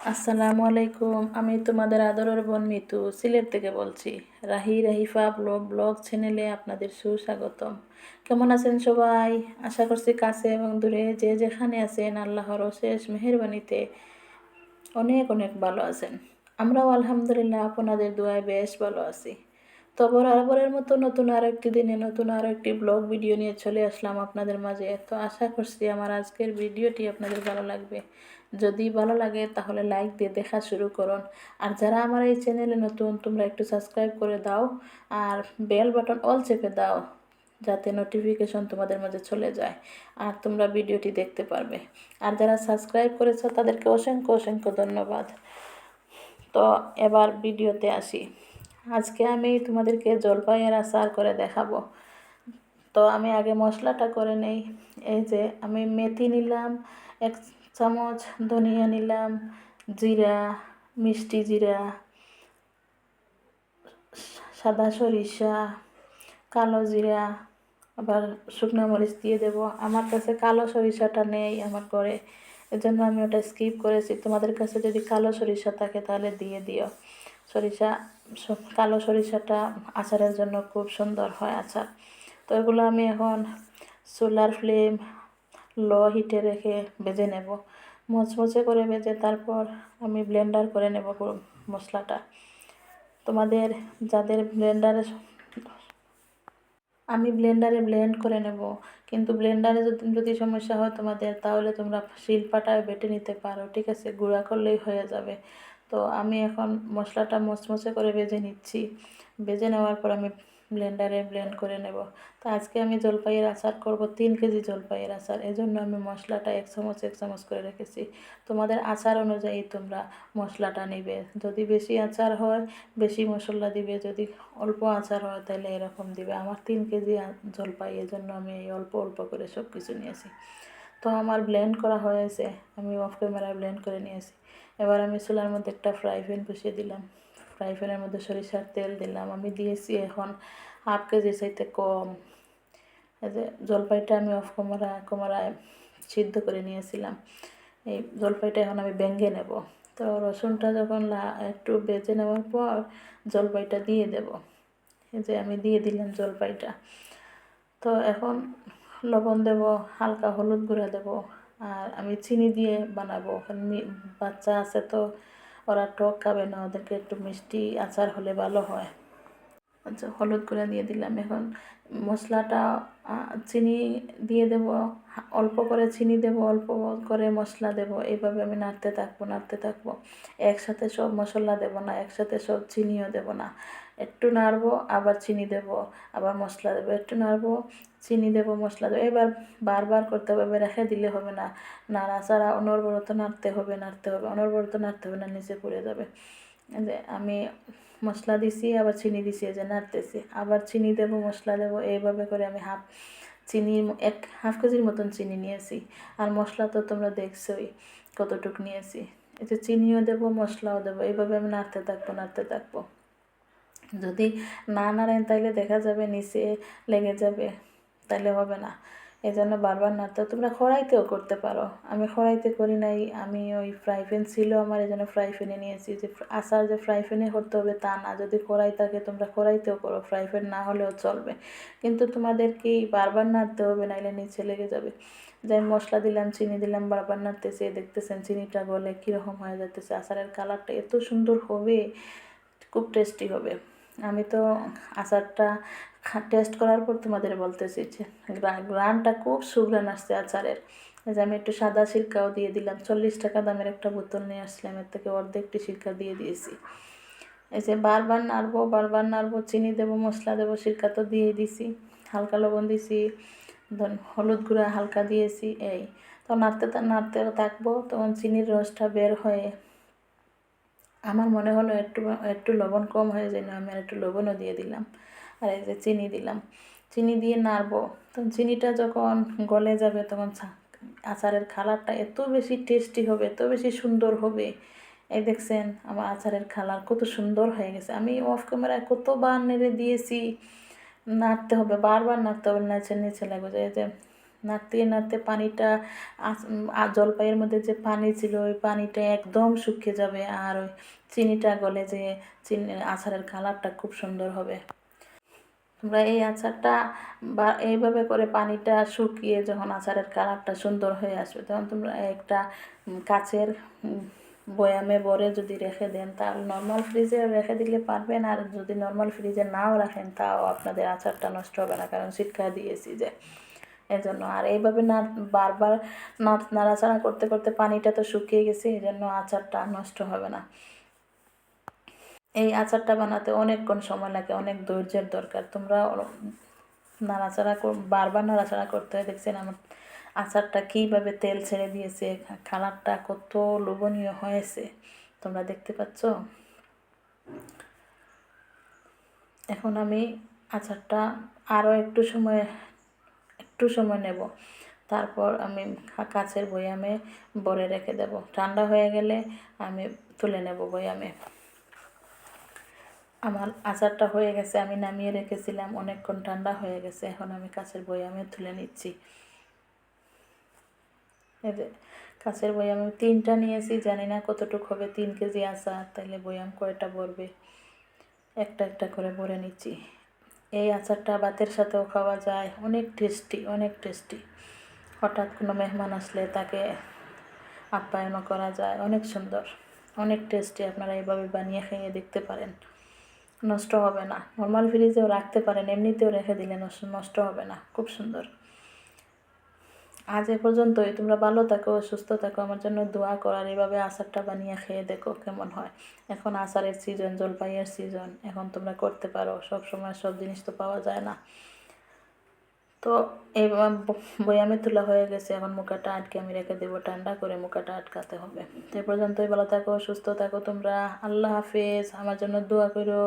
আসসালামু আলাইকুম, আমি তোমাদের আদরের বোন মিতু, সিলেট থেকে বলছি। রাহি, রাহিফা, ব্লগ ব্লগ চ্যানেলে আপনাদের সুস্বাগতম। কেমন আছেন সবাই? আশা করছি কাছে এবং দূরে যে যেখানে আছেন, আল্লাহর অশেষ মেহরবানিতে অনেক অনেক ভালো আছেন। আমরাও আলহামদুলিল্লাহ আপনাদের দোয়ায় বেশ ভালো আছি। তো বরাবরের মতো নতুন আর একটি দিনে নতুন আর একটি ব্লগ ভিডিও নিয়ে চলে আসলাম আপনাদের মাঝে। তো আশা করছি আমার আজকের ভিডিওটি আপনাদের ভালো লাগবে। যদি ভালো লাগে তাহলে লাইক দিয়ে দেখা শুরু করুন। আর যারা আমার এই চ্যানেলে নতুন, তোমরা একটু সাবস্ক্রাইব করে দাও আর বেল বাটন অল চেপে দাও, যাতে নোটিফিকেশন তোমাদের মাঝে চলে যায় আর তোমরা ভিডিওটি দেখতে পারবে। আর যারা সাবস্ক্রাইব করেছ তাদেরকে অসংখ্য অসংখ্য ধন্যবাদ। তো এবার ভিডিওতে আসি। আজকে আমি তোমাদেরকে জলপাইয়ের আচার করে দেখাবো। তো আমি আগে মশলাটা করে নেই। এই যে আমি মেথি নিলাম, এক চামচ ধনিয়া নিলাম, জিরা, মিষ্টি জিরা, সাদা সরিষা, কালো জিরা, আবার শুকনো মরিচ দিয়ে দেব। আমার কাছে কালো সরিষাটা নেই আমার ঘরে। এজন্য আমি ওটা স্কিপ করেছি। তোমাদের কাছে যদি কালো সরিষা থাকে তাহলে দিয়ে দিও। সরিষা কালো সরিষাটা আচারের জন্য খুব সুন্দর হয় আচার। তো এগুলো আমি এখন সোলার ফ্লেম লো হিটে রেখে ভেজে নেব। মচমচে করে ভেজে তারপর আমি ব্লেন্ডার করে নেব মশলাটা। তোমাদের যাদের ব্লেন্ডারে আমি ব্লেন্ডারে ব্লেন্ড করে নেব। কিন্তু ব্লেন্ডারে যদি যদি সমস্যা হয় তোমাদের, তাহলে তোমরা শিলপাটায় বেটে নিতে পারো। ঠিক আছে? গুঁড়া করলেই হয়ে যাবে। তো আমি এখন মশলাটা মচমচে করে ভেজে নিচ্ছি। ভেজে নেওয়ার পর আমি ব্লেন্ডারে ব্লেন্ড করে নেব। তো আজকে আমি জলপাইয়ের আচার করব তিন কেজি জলপাইয়ের আচার। এজন্য আমি মশলাটা এক চামচ এক চামচ করে রেখেছি। তোমাদের আচার অনুযায়ী তোমরা মশলাটা নিবে। যদি বেশি আচার হয়, বেশি মশলা দিবে। যদি অল্প আচার হয়, তাহলে এরকম দিবে। আমার তিন কেজি জলপাই, এজন্য আমি এই অল্প অল্প করে সব কিছু নিয়েছি। তো আমার ব্লেন্ড করা হয়েছে। আমি অফ ক্যামেরায় ব্লেন্ড করে নিয়েছি। এবার আমি চুলার মধ্যে একটা ফ্রাই প্যান বসিয়ে দিলাম। ফ্রাই প্যানের মধ্যে সরিষার তেল দিলাম। আমি দিয়েছি এখন হাফ কেজি চাইতে কম। জলপাইটা আমি অফ কমরা কমরায় সিদ্ধ করে নিয়েছিলাম। এই জলপাইটা এখন আমি ভেঙে নেব। তো রসুনটা যখন একটু বেজে নেওয়ার পর জলপাইটা দিয়ে দেব। এই যে আমি দিয়ে দিলাম জলপাইটা। তো এখন লবণ দেব, হালকা হলুদ গুঁড়া দেব আর আমি চিনি দিয়ে বানাবো। বাচ্চা আছে তো, ওরা টক খাবে না, ওদেরকে একটু মিষ্টি আচার হলে ভালো হয়। আচ্ছা হলুদ গুঁড়া দিয়ে দিলাম। এখন মশলাটা চিনি দিয়ে দেব, অল্প করে চিনি দেব, অল্প করে মশলা দেব। এইভাবে আমি নাড়তে থাকব নাড়তে থাকব। একসাথে সব মশলা দেব না, একসাথে সব চিনিও দেব না। একটু নাড়বো, আবার চিনি দেব, আবার মশলা দেবো, একটু নাড়বো, চিনি দেব, মশলা দেবো, এবার বারবার করতে হবে রেখে দিলে হবে না। নাড়াচাড়া অনর্বরত নাড়তে হবে নাড়তে হবে অনর্বরত নাড়তে হবে না, নিচে পড়ে যাবে। যে আমি মশলা দিছি, আবার চিনি দিছি যে নাড়তেছি, আবার চিনি দেবো, মশলা দেবো, এইভাবে করে আমি হাফ চিনি, এক হাফ কেজির মতন চিনি নিয়েছি। আর মশলা তো তোমরা দেখছোই কতটুক নিয়েছি। যে চিনিও দেবো, মশলাও দেবো, এইভাবে আমি নাড়তে থাকব নাড়তে থাকব। যদি না নাড়েন, তাইলে দেখা যাবে নিচে লেগে যাবে, তাইলে হবে না। এই জন্য বারবার নাড়তে, তোমরা খড়াইতেও করতে পারো। আমি খড়াইতে করি নাই, আমি ওই ফ্রাই প্যান ছিল আমার এই জন্য ফ্রাই প্যানে নিয়েছি। যে আচার যে ফ্রাই প্যানে করতে হবে, তা না। যদি কড়াই থাকে, তোমরা কড়াইতেও করো ফ্রাই প্যান না হলেও চলবে। কিন্তু তোমাদেরকে বারবার নাড়তে হবে, নাইলে নিচে লেগে যাবে। যাই মশলা দিলাম, চিনি দিলাম, বারবার নাড়তেছে দেখতেছেন চিনিটা গলে কীরকম হয়ে যাচ্ছে। আচারের কালারটা এত সুন্দর হবে, খুব টেস্টি হবে। আমি তো আচারটা টেস্ট করার পর তোমাদের বলতেছি যে গ্রানটা খুব সুগ্রান আসছে আচারের। এই যে আমি একটু সাদা সিরকাও দিয়ে দিলাম, চল্লিশ টাকা দামের একটা বোতল নিয়ে আসলাম, এর থেকে অর্ধেকটি সিরকা দিয়ে দিয়েছি। এই যে বারবার নাড়বো বারবার নাড়বো, চিনি দেবো মশলা দেবো, সিরকা তো দিয়ে দিছি। হালকা লবণ দিছি হলুদ গুঁড়া হালকা দিয়েছি, এই। তো নাড়তে নাড়তে থাকব, তখন চিনির রসটা বের হয়ে আমার মনে হলো একটু একটু লবণ কম হয়ে যায়, না আমি আর একটু লবণও দিয়ে দিলাম। আর এই যে চিনি দিলাম। চিনি দিয়ে নাড়বো। তখন চিনিটা যখন গলে যাবে, তখন আচারের খালারটা এত বেশি টেস্টি হবে, এত বেশি সুন্দর হবে। এই দেখছেন, আমার আচারের খালার কত সুন্দর হয়ে গেছে। আমি অফ ক্যামেরায় কতবার নেড়ে দিয়েছি। নাড়তে হবে, বারবার নাড়তে হবে নিচে নিচে লাগবে। যে নাড়তে নাড়তে পানিটা জলপাইয়ের মধ্যে যে পানি ছিল, ওই পানিটা একদম শুকিয়ে যাবে আর ওই চিনিটা গলে যে চিনি, আচারের কালারটা খুব সুন্দর হবে। তোমরা এই আচারটা বা, এইভাবে করে পানিটা শুকিয়ে যখন আচারের কালারটা সুন্দর হয়ে আসবে, তখন তোমরা একটা কাচের বয়ামে ভরে যদি রেখে দেন তাহলে নর্মাল ফ্রিজে রেখে দিলে পারবেন, আর যদি নর্মাল ফ্রিজে নাও রাখেন, তাও আপনাদের আচারটা নষ্ট হবে না, কারণ সিটকা দিয়েছি যে। এজন্য। আর এইভাবে না, বারবার নাড়াচাড়া করতে করতে পানিটা তো শুকিয়ে গেছে এই জন্য আচারটা নষ্ট হবে না। এই আচারটা বানাতে অনেকক্ষণ সময় লাগে, অনেক ধৈর্যের দরকার। তোমরা নাড়াচাড়া বারবার নাড়াচাড়া করতে হয়। দেখছেন আমার আচারটা কীভাবে তেল ছেড়ে দিয়েছে, কালারটা কত লোভনীয় হয়েছে। তোমরা দেখতে পাচ্ছ? এখন আমি আচারটা আরও একটু সময় একটু সময় নেব। তারপর আমি কা- কাচের বয়ামে ভরে রেখে দেব। ঠান্ডা হয়ে গেলে আমি তুলে নেব বয়ামে। আমার আচারটা হয়ে গেছে, আমি নামিয়ে রেখেছিলাম, অনেকক্ষণ ঠান্ডা হয়ে গেছে, এখন আমি কাচের বয়ামে তুলে নিচ্ছি। কাচের বয়াম আমি তিনটা নিয়েছি, জানি না কতটুকু হবে, তিন কেজি আচার তাহলে বয়াম কয়টা ভরবে? একটা একটা করে ভরে নিচ্ছি। এই আচারটা ভাতের সাথেও খাওয়া যায়। অনেক টেস্টি অনেক টেস্টি হঠাৎ কোনো মেহমান আসলে তাকে আপ্যায়নও করা যায়। অনেক সুন্দর, অনেক টেস্টি আপনারা এইভাবে বানিয়ে খেয়ে দেখতে পারেন। নষ্ট হবে না। নর্মাল ফ্রিজেও রাখতে পারেন, এমনিতেও রেখে দিলে নষ্ট- নষ্ট হবে না। খুব সুন্দর। আজ এ পর্যন্তই। তোমরা ভালো থাকো, সুস্থ থাকো, আমার জন্য দোয়া করার এভাবে আচারটা বানিয়ে খেয়ে দেখো কেমন হয়। এখন আচারের সিজন জলপাইয়ের সিজন এখন তোমরা করতে পারো। সব সময় সব জিনিস তো পাওয়া যায় না। তো এই বয়ামে তোলা হয়ে গেছে, এখন মুখাটা আটকে আমি রেখে দেবো। ঠান্ডা করে মুখাটা আটকাতে হবে। তো এ পর্যন্তই, ভালো থাকো, সুস্থ থাকো তোমরা। আল্লাহ হাফেজ, আমার জন্য দোয়া করো।